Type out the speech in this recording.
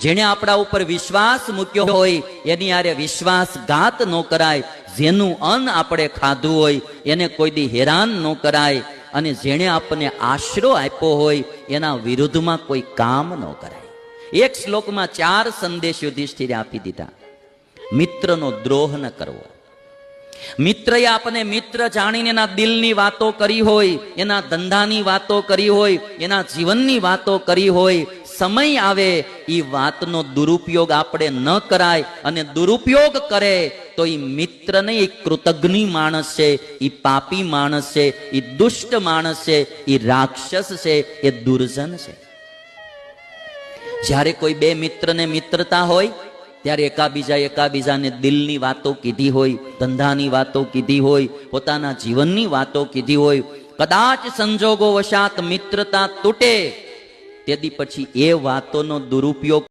જેણે આપણા ઉપર વિશ્વાસ મૂક્યો હોય, એની આરે વિશ્વાસઘાત ન કરાય. જેનું અન્ન આપણે ખાધું હોય, એને કોઈ દી હેરાન ન કરાય. અને જેણે આપણને આશરો આપ્યો હોય, એના વિરુદ્ધમાં કોઈ કામ ન કરાય. એક શ્લોકમાં ચાર સંદેશ યુધિષ્ઠિરે આપી દીધા. મિત્રનો દ્રોહ ન કરવો. મિત્રએ આપને મિત્ર જાણીને એના દિલની વાતો કરી હોય, એના ધંધાની વાતો કરી હોય, એના જીવનની વાતો કરી હોય, સમય આવે એ વાતનો દુરુપયોગ આપણે ન કરાય અને દુરુપયોગ કરે તો એ મિત્ર ને એ કૃતજ્ઞ માણસ છે એ પાપી માણસ છે એ દુષ્ટ માણસ છે એ રાક્ષસ છે, એ દુર્જન છે. જ્યારે કોઈ બે મિત્રને મિત્રતા હોય ત્યારે એકાબીજા એકાબીજાને દિલની વાતો કીધી હોય, ધંધાની વાતો કીધી હોય, પોતાના જીવનની વાતો કીધી હોય. કદાચ સંજોગો વશાત મિત્રતા તૂટે, તેથી પછી એ વાતોનો દુરુપયોગ